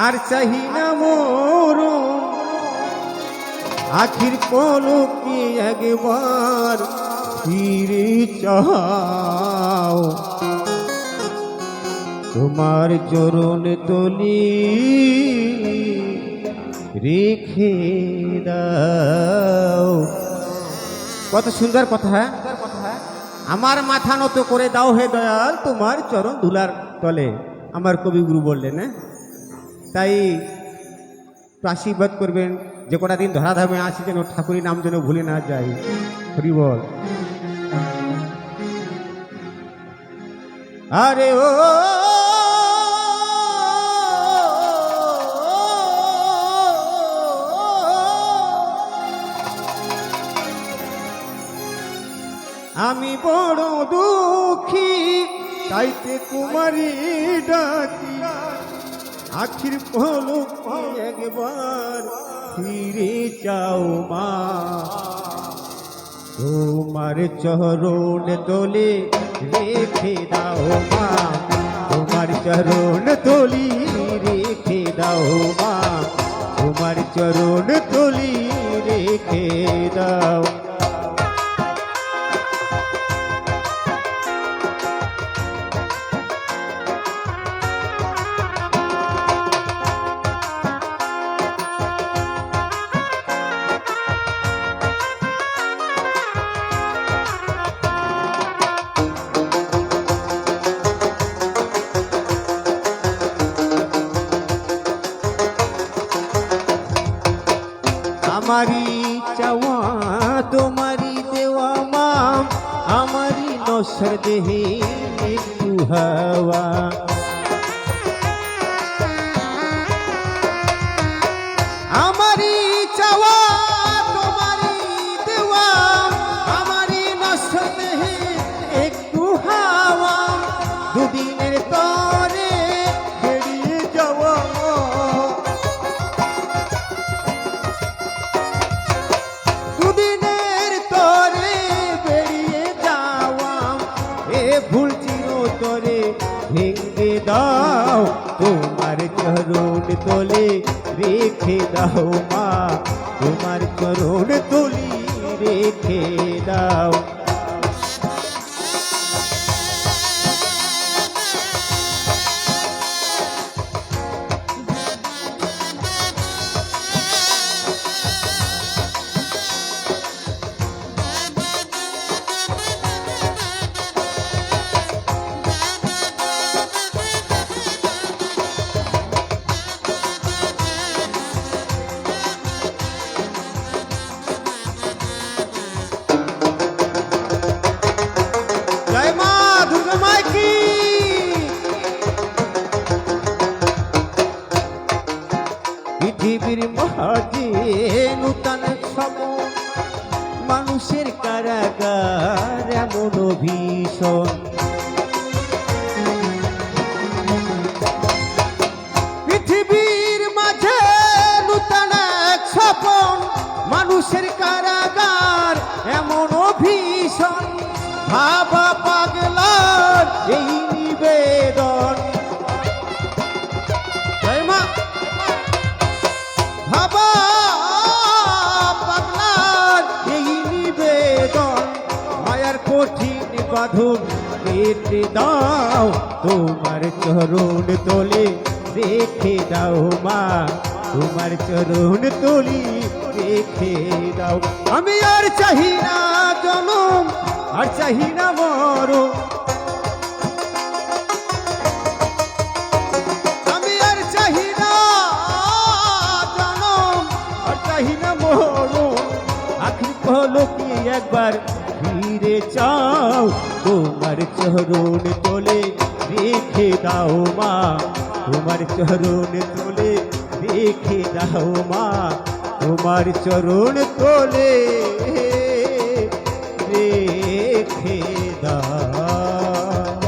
আর চাহি না মোর। আখির পলকে একবার ফিরে চাও। তোমার চরণ তলি রেখে দাও। কত সুন্দর কথা হ্যাঁ? আমার মাথা নত করে দাও হে দয়াল, তোমার চরণ দুলার তলে। আমার কবিগুরু বললেন হ্যাঁ? তাই আশীর্বাদ করবেন যে কটা দিন ধরাধামে আসি যেন ঠাকুরের নাম যেন ভুলে না যাই হরি বল আরে ও আমি বড় দুঃখী তাইতে কুমারী ডাকি আখির পলক একবার ফিরে যাও মা। তোমার চরণ তোলে রেখে দাও মা। তোমার চরণ তোলি রেখে দাও মা। তোমার চরণ তোলি রেখে দাও আমারি চাওয়া তোমারি দেওয়া মা আমারি নসর দেহে একটু হাওয়া চাওয়া দুদিনের দাও তোমার চরণ তোলে রেখে দাও মা। তোমার চরণ তোলি রেখে দাও। পৃথিবীর মহাজে নূতন সম। মানুষের কারাগার এমন ভীষণ। পৃথিবীর মাঝে নূতন এক স্বপন। মানুষের কারাগার এমন ভীষণ। ভাবা পাগলার এই নিবেদন কঠিন বাঁধন কেটে দাও, তোমার চরণ তোলে রেখে দাও মা। তোমার চরণ তোলি রেখে দাও। আমি আর চাহি না জনম, আর চাহি না কি একবার ফিরে চাও, তোমার চরণ তোলে রেখে দাও মা। তোমার চরণ তোলে রেখে দাও মা। তোমার চরণ তোলে রেখে দাও।